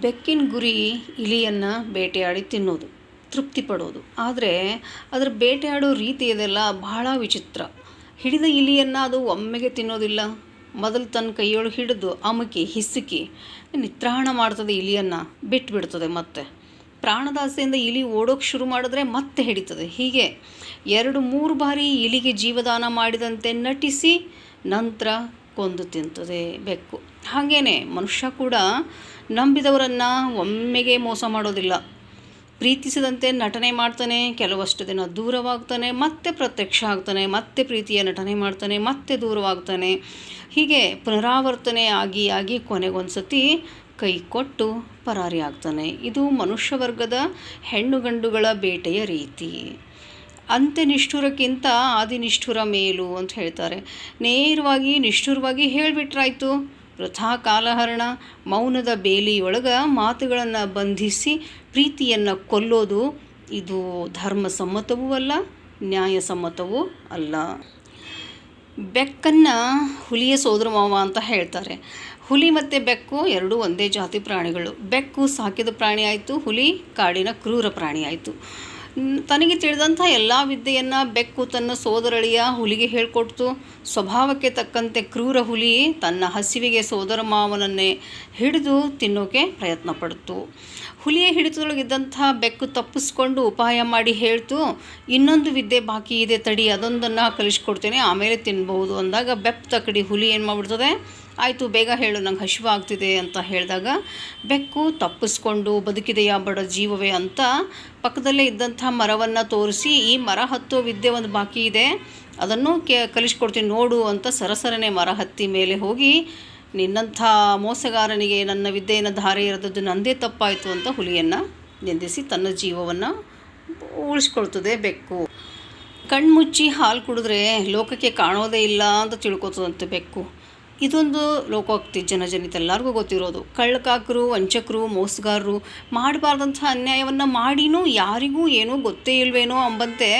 ಬೆಕ್ಕಿನ ಗುರಿ ಇಲಿಯನ್ನು ಬೇಟೆಯಾಡಿ ತಿನ್ನೋದು ತೃಪ್ತಿ ಪಡೋದು ಆದರೆ ಅದರ ಬೇಟೆಯಾಡೋ ರೀತಿ ಇದೆಲ್ಲ ಬಹಳ ವಿಚಿತ್ರ. ಹಿಡಿದ ಇಲಿಯನ್ನು ಅದು ಒಮ್ಮೆಗೆ ತಿನ್ನೋದಿಲ್ಲ. ಮೊದಲು ತನ್ನ ಕೈಯೊಳಗೆ ಹಿಡಿದು ಅಮುಕಿ, ಹಿಸುಕಿ, ನಿತ್ರಾಣ ಮಾಡ್ತದೆ ಇಲಿಯನ್ನು ಬಿಟ್ಟುಬಿಡ್ತದೆ ಮತ್ತೆ. ಪ್ರಾಣದಾಸೆಯಿಂದ ಇಲಿ ಓಡೋಕೆ ಶುರು ಮಾಡಿದ್ರೆ ಮತ್ತೆ ಹಿಡಿತದೆ. ಹೀಗೆ ಎರಡು, ಮೂರು ಬಾರಿ ಇಲಿಗೆ ಜೀವದಾನ ಮಾಡಿದಂತೆ ನಟಿಸಿ ನಂತರ ಕೊಂದು ತಿಂತದೆ ಬೆಕ್ಕು. ಹಾಗೇನೆ ಮನುಷ್ಯ ಕೂಡ ನಂಬಿದವರನ್ನು ಒಮ್ಮೆಗೆ ಮೋಸ ಮಾಡೋದಿಲ್ಲ. ಪ್ರೀತಿಸಿದಂತೆ ನಟನೆ ಮಾಡ್ತಾನೆ, ಕೆಲವಷ್ಟು ದಿನ ದೂರವಾಗ್ತಾನೆ, ಮತ್ತೆ ಪ್ರತ್ಯಕ್ಷ ಆಗ್ತಾನೆ, ಮತ್ತೆ ಪ್ರೀತಿಯ ನಟನೆ ಮಾಡ್ತಾನೆ, ಮತ್ತೆ ದೂರವಾಗ್ತಾನೆ. ಹೀಗೆ ಪುನರಾವರ್ತನೆ ಆಗಿ ಆಗಿ ಕೊನೆಗೊಂದು ಸತಿ ಕೈ ಕೊಟ್ಟು ಪರಾರಿ ಆಗ್ತಾನೆ. ಇದು ಮನುಷ್ಯ ವರ್ಗದ ಹೆಣ್ಣು ಗಂಡುಗಳ ಬೇಟೆಯ ರೀತಿ. ಅಂತೆ ನಿಷ್ಠುರಕ್ಕಿಂತ ಆದಿ ನಿಷ್ಠುರ ಮೇಲು ಅಂತ ಹೇಳ್ತಾರೆ. ನೇರವಾಗಿ ನಿಷ್ಠುರವಾಗಿ ಹೇಳಿಬಿಟ್ರಾಯ್ತು. ವೃಥಾ ಕಾಲಹರಣ, ಮೌನದ ಬೇಲಿಯೊಳಗೆ ಮಾತುಗಳನ್ನು ಬಂಧಿಸಿ ಪ್ರೀತಿಯನ್ನು ಕೊಲ್ಲೋದು ಇದು ಧರ್ಮಸಮ್ಮತವೂ ಅಲ್ಲ ನ್ಯಾಯಸಮ್ಮತವೂ ಅಲ್ಲ. ಬೆಕ್ಕನ್ನು ಹುಲಿಯ ಸೋದರ ಮಾವ ಅಂತ ಹೇಳ್ತಾರೆ. ಹುಲಿ ಮತ್ತು ಬೆಕ್ಕು ಎರಡೂ ಒಂದೇ ಜಾತಿ ಪ್ರಾಣಿಗಳು. ಬೆಕ್ಕು ಸಾಕಿದ ಪ್ರಾಣಿ ಆಯಿತು, ಹುಲಿ ಕಾಡಿನ ಕ್ರೂರ ಪ್ರಾಣಿ ಆಯಿತು. ತನಗೆ ತಿಳಿದಂಥ ಎಲ್ಲ ವಿದ್ಯೆಯನ್ನು ಬೆಕ್ಕು ತನ್ನ ಸೋದರಳಿಯ ಹುಲಿಗೆ ಹೇಳಿಕೊಡ್ತು. ಸ್ವಭಾವಕ್ಕೆ ತಕ್ಕಂತೆ ಕ್ರೂರ ಹುಲಿ ತನ್ನ ಹಸಿವಿಗೆ ಸೋದರ ಮಾವನನ್ನೇ ಹಿಡಿದು ತಿನ್ನೋಕೆ ಪ್ರಯತ್ನ ಪಡ್ತು. ಹುಲಿಯ ಹಿಡಿತದೊಳಗಿದ್ದಂಥ ಬೆಕ್ಕು ತಪ್ಪಿಸ್ಕೊಂಡು ಉಪಾಯ ಮಾಡಿ ಹೇಳ್ತು, ಇನ್ನೊಂದು ವಿದ್ಯೆ ಬಾಕಿ ಇದೆ ತಡಿ, ಅದೊಂದನ್ನು ಕಲಿಸ್ಕೊಡ್ತೇನೆ, ಆಮೇಲೆ ತಿನ್ಬಹುದು. ಅಂದಾಗ ಬೆಪ್ಪ ತಕಡಿ ಹುಲಿ ಏನು ಮಾಡಿಬಿಡ್ತದೆ ಆಯಿತು, ಬೇಗ ಹೇಳು, ನಂಗೆ ಹಸಿವಾಗ್ತಿದೆ ಅಂತ ಹೇಳಿದಾಗ, ಬೆಕ್ಕು ತಪ್ಪಿಸ್ಕೊಂಡು ಬದುಕಿದೆಯಾ ಬಡ ಜೀವವೇ ಅಂತ ಪಕ್ಕದಲ್ಲೇ ಇದ್ದಂಥ ಮರವನ್ನು ತೋರಿಸಿ, ಈ ಮರ ಹತ್ತೋ ವಿದ್ಯೆ ಒಂದು ಬಾಕಿ ಇದೆ, ಅದನ್ನು ಕೆ, ಕಲಿಸ್ಕೊಡ್ತೀನಿ ನೋಡು ಅಂತ ಸರಸರನೆ ಮರ ಹತ್ತಿ ಮೇಲೆ ಹೋಗಿ, ನಿನ್ನಂಥ ಮೋಸಗಾರನಿಗೆ ನನ್ನ ವಿದ್ಯೆಯನ್ನು ಧಾರೆ ಇರೋದದ್ದು ನಂದೇ ತಪ್ಪಾಯಿತು ಅಂತ ಹುಲಿಯನ್ನು ನಿಂದಿಸಿ ತನ್ನ ಜೀವವನ್ನು ಉಳಿಸ್ಕೊಳ್ತದೆ ಬೆಕ್ಕು. ಕಣ್ಮುಚ್ಚಿ ಹಾಲು ಕುಡಿದ್ರೆ ಲೋಕಕ್ಕೆ ಕಾಣೋದೇ ಇಲ್ಲ ಅಂತ ತಿಳ್ಕೊತದಂತೆ ಬೆಕ್ಕು. ಇದೊಂದು ಲೋಕೋಕ್ತಿ ಜನಜನಿತ ಎಲ್ಲರಿಗೂ ಗೊತ್ತಿರೋದು. ಕಳ್ಳಕಾಕರು, ವಂಚಕರು, ಮೋಸಗಾರರು ಮಾಡಬಾರ್ದಂಥ ಅನ್ಯಾಯವನ್ನು ಮಾಡಿನೂ ಯಾರಿಗೂ ಏನೂ ಗೊತ್ತೇ ಇಲ್ವೇನೋ ಅಂಬಂತೆ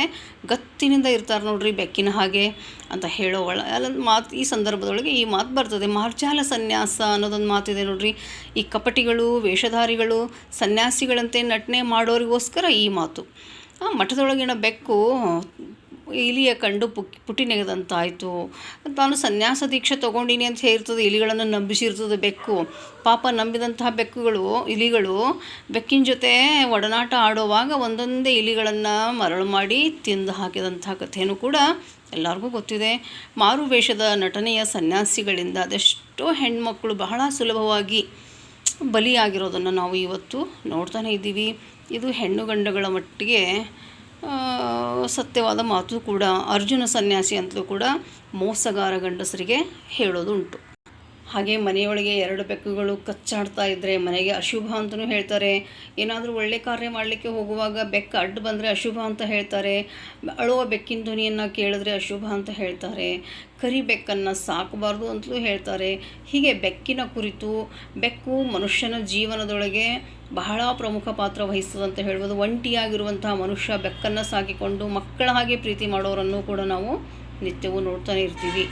ಗತ್ತಿನಿಂದ ಇರ್ತಾರೆ ನೋಡ್ರಿ ಬೆಕ್ಕಿನ ಹಾಗೆ ಅಂತ ಹೇಳೋ ಒಳ ಮಾತು ಈ ಸಂದರ್ಭದೊಳಗೆ ಈ ಮಾತು ಬರ್ತದೆ. ಮಾರ್ಜಾಲ ಸನ್ಯಾಸ ಅನ್ನೋದೊಂದು ಮಾತಿದೆ ನೋಡ್ರಿ. ಈ ಕಪಟಿಗಳು, ವೇಷಧಾರಿಗಳು, ಸನ್ಯಾಸಿಗಳಂತೆ ನಟನೆ ಮಾಡೋರಿಗೋಸ್ಕರ ಈ ಮಾತು. ಮಠದೊಳಗಿನ ಬೆಕ್ಕು ಇಲಿಯ ಕಂಡು ಪುಕ್, ಪುಟಿ ನೆಗೆದಂತಾಯಿತು. ತಾನು ಸನ್ಯಾಸ ದೀಕ್ಷೆ ತೊಗೊಂಡಿನಿ ಅಂತ ಹೇಳ್ತದೆ, ಇಲಿಗಳನ್ನು ನಂಬಿಸಿರ್ತದೆ ಬೆಕ್ಕು. ಪಾಪ ನಂಬಿದಂತಹ ಬೆಕ್ಕುಗಳು, ಇಲಿಗಳು ಬೆಕ್ಕಿನ ಜೊತೆ ಒಡನಾಟ ಆಡುವಾಗ ಒಂದೊಂದೇ ಇಲಿಗಳನ್ನು ಮರಳು ಮಾಡಿ ತಿಂದು ಹಾಕಿದಂತಹ ಕಥೆಯೂ ಕೂಡ ಎಲ್ಲರಿಗೂ ಗೊತ್ತಿದೆ. ಮಾರು ವೇಷದ ನಟನೆಯ ಸನ್ಯಾಸಿಗಳಿಂದ ಅದೆಷ್ಟೋ ಹೆಣ್ಮಕ್ಕಳು ಬಹಳ ಸುಲಭವಾಗಿ ಬಲಿಯಾಗಿರೋದನ್ನು ನಾವು ಇವತ್ತು ನೋಡ್ತಾನೇ ಇದ್ದೀವಿ. ಇದು ಹೆಣ್ಣು ಗಂಡುಗಳ ಮಟ್ಟಿಗೆ ಸತ್ಯವಾದ ಮಾತು ಕೂಡ ಅರ್ಜುನ ಸನ್ಯಾಸಿ ಅಂತಲೂ ಕೂಡ ಮೋಸಗಾರ ಗಂಡಸರಿಗೆ ಹೇಳೋದು ಉಂಟು ಹಾಗೆ ಮನೆಯೊಳಗೆ ಎರಡು ಬೆಕ್ಕುಗಳು ಕಚ್ಚಾಡ್ತಾ ಇದ್ದರೆ ಮನೆಗೆ ಅಶುಭ ಅಂತಲೂ ಹೇಳ್ತಾರೆ. ಏನಾದರೂ ಒಳ್ಳೆ ಕಾರ್ಯ ಮಾಡಲಿಕ್ಕೆ ಹೋಗುವಾಗ ಬೆಕ್ಕು ಅಡ್ಡು ಬಂದರೆ ಅಶುಭ ಅಂತ ಹೇಳ್ತಾರೆ. ಅಳುವ ಬೆಕ್ಕಿನ ಧ್ವನಿಯನ್ನು ಕೇಳಿದ್ರೆ ಅಶುಭ ಅಂತ ಹೇಳ್ತಾರೆ. ಕರಿ ಬೆಕ್ಕನ್ನು ಸಾಕಬಾರ್ದು ಅಂತಲೂ ಹೇಳ್ತಾರೆ. ಹೀಗೆ ಬೆಕ್ಕಿನ ಕುರಿತು ಬೆಕ್ಕು ಮನುಷ್ಯನ ಜೀವನದೊಳಗೆ ಬಹಳ ಪ್ರಮುಖ ಪಾತ್ರ ವಹಿಸ್ತದಂತ ಹೇಳ್ಬೋದು. ಒಂಟಿಯಾಗಿರುವಂತಹ ಮನುಷ್ಯ ಬೆಕ್ಕನ್ನು ಸಾಕಿಕೊಂಡು ಮಕ್ಕಳ ಹಾಗೆ ಪ್ರೀತಿ ಮಾಡೋರನ್ನು ಕೂಡ ನಾವು ನಿತ್ಯವೂ ನೋಡ್ತಾನೆ ಇರ್ತೀವಿ.